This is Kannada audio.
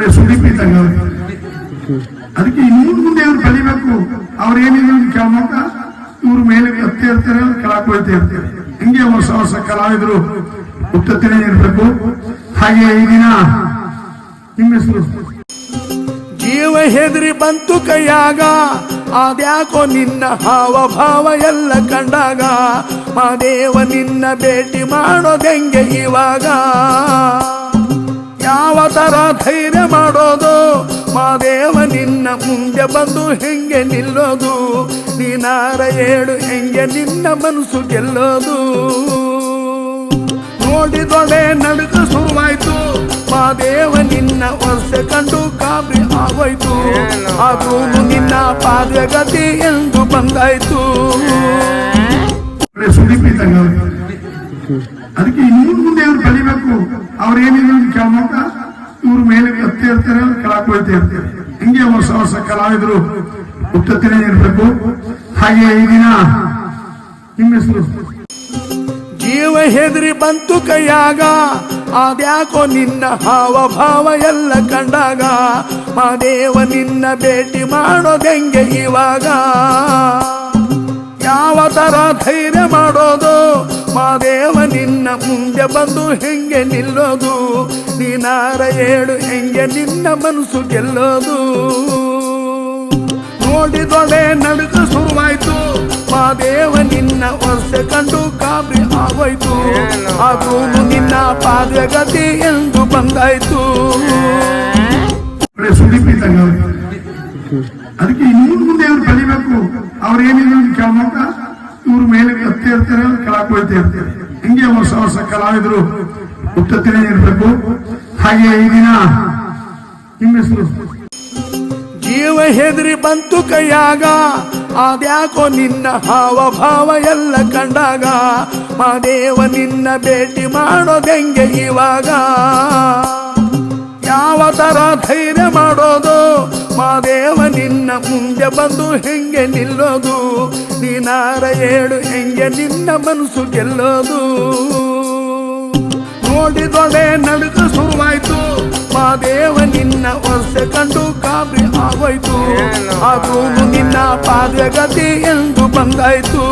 ಬರೀ. ಅದಕ್ಕೆ ಇನ್ನು ಮುಂದೆ ಅವ್ರು ಬೆಳಿಬೇಕು ಅವ್ರು ಏನಿದ್ರು ಕೇಳ್ಬೇಕ ಇವ್ರ ಮೇಲೆ ಹತ್ತಿ ಇರ್ತಾರೆ ಕೆಳಕ್ ಹೋಗ್ತಾ ಇರ್ತಾರೆ. ಹಿಂಗೆ ಹೊಸ ಹೊಸ ಕಲಾವಿದರು ಹುಟ್ಟುತ್ತಲೇ ಇರ್ಬೇಕು. ಹಾಗೆ ಈ ದಿನ ನಿಮ್ಮ ಜೀವ ಹೆದರಿ ಬಂತು ಕೈಯಾಗ. ಅದ್ಯಾಕೋ ನಿನ್ನ ಹಾವ ಭಾವ ಎಲ್ಲ ಕಂಡಾಗ. ಮಾದೇವ ನಿನ್ನ ಭೇಟಿ ಮಾಡೋದೆಂಗೆ ಇವಾಗ. ಯಾವ ತರ ಧೈರ್ಯ ಮಾಡೋದು? ಮಾದೇವ ನಿನ್ನ ಮುಂದೆ ಬಂದು ಹೆಂಗೆ ನಿಲ್ಲೋದು? ನೀನಾರ ಏಳು ಹೆಂಗೆ ನಿನ್ನ ಮನಸ್ಸು ಗೆಲ್ಲೋದು? ನೋಡಿದೊಡೆ ನಡುಕ ಶುರುವಾಯ್ತು ಮಾದೇವ ನಿನ್ನ ವರ್ಷ ಕಂಡು ಕಾಬಿ ಆಗೋಯ್ತು. ಅದು ನಿನ್ನ ಪಾದಗತಿ ಎಂದು ಬಂದಾಯ್ತು. ಅದಕ್ಕೆ ಇನ್ನು ಮುಂದೆ ಇವ್ರು ಬೆಳಿಬೇಕು. ಅವ್ರೇನಿದ್ರು ಕೇಳ್ಬೇಕ ಇವ್ರ ಮೇಲೆ ಹತ್ತಿ ಇರ್ತಾರೆ ಕೆಳಕ್ ಹೋಗ್ತಾ ಇರ್ತಾರೆ. ಹಿಂಗೆ ಹೊಸ ಹೊಸ ಕಲಾವಿದರು ಹುಟ್ಟುತ್ತಲೇ ಇರ್ಬೇಕು. ಹಾಗೆ ಈ ದಿನ ನಿಮ್ಮ ಹೆಸರು? ಜೀವ ಹೆದರಿ ಬಂತು ಕೈಯಾಗ ಅದ್ಯಾಕೋ ನಿನ್ನ ಹಾವ ಭಾವ ಎಲ್ಲ ಕಂಡಾಗ ಮಾದೇವ ನಿನ್ನ ಭೇಟಿ ಮಾಡೋದೆಂಗೆ ಇವಾಗ. ಯಾವ ತರ ಧೈರ್ಯ ಮಾಡೋದು? ಮಾದೇವ ನಿನ್ನ ಮುಂದೆ ಬಂದು ಹೆಂಗೆ ನಿಲ್ಲೋದು? ನೀನಾರ ಏಳು ಹೆಂಗೆ ನಿನ್ನ ಮನಸ್ಸು ಗೆಲ್ಲೋದು? ನೋಡಿದೊಡೆ ನಡುಕ ಶುರುವಾಯ್ತು. ಮಾದೇವ ನಿನ್ನ ವರ್ಷ ಕಂಡು ಕಾಬಿ ಆಗೋಯ್ತು. ಅದು ನಿನ್ನ ಪಾದಗತಿ ಎಂದು ಬಂದಾಯ್ತು. ಅದಕ್ಕೆ ಇನ್ನು ಮುಂದೆ ಅವ್ರು ಕಲಿಬೇಕು. ಅವ್ರು ಏನಿದ್ರು ಕೇಳ್ಬೇಕ ಇವ್ರ ಮೇಲೆ ಹತ್ತಿ ಇರ್ತೀರ ಕೆಳಗೆ ಇರ್ತಾರೆ ಹಿಂಗೆ ಹೊಸ ಹೊಸ ಕಲಾವಿದರು ಹುಟ್ಟುತ್ತಲೇ ಇರಬೇಕು. ಹಾಗೆ ಈ ದಿನ ನಿಮ್ಮ ಜೀವ ಹೆದರಿ ಬಂತು ಕೈಯಾಗ ಅದ್ಯಾಕೋ ನಿನ್ನ ಹಾವ ಭಾವ ಎಲ್ಲ ಕಂಡಾಗ ಮಾದೇವ ನಿನ್ನ ಭೇಟಿ ಮಾಡೋದೆಂಗೆ ಇವಾಗ. ಯಾವ ತರ ಧೈರ್ಯ ಮಾಡೋದು ಮಾದೇವ ನಿನ್ನ ಮುಂದೆ ಬಂದು ಹೆಂಗೆ ನಿಲ್ಲೋದು? ನೀನಾರ ಏಳು ಹೆಂಗೆ ನಿನ್ನ ಮನಸ್ಸು ಗೆಲ್ಲೋದು? ನೋಡಿದೊಡೆ ನಡುಕ ಶುರುವಾಯ್ತು ಮಾದೇವ ನಿನ್ನ ವರ್ಷ ಕಂಡು ಕಾಬ್ರಿ ಆಗೋಯ್ತು. ಅದು ನಿನ್ನ ಪಾದಗತಿ ಎಂದು ಬಂದಾಯ್ತು.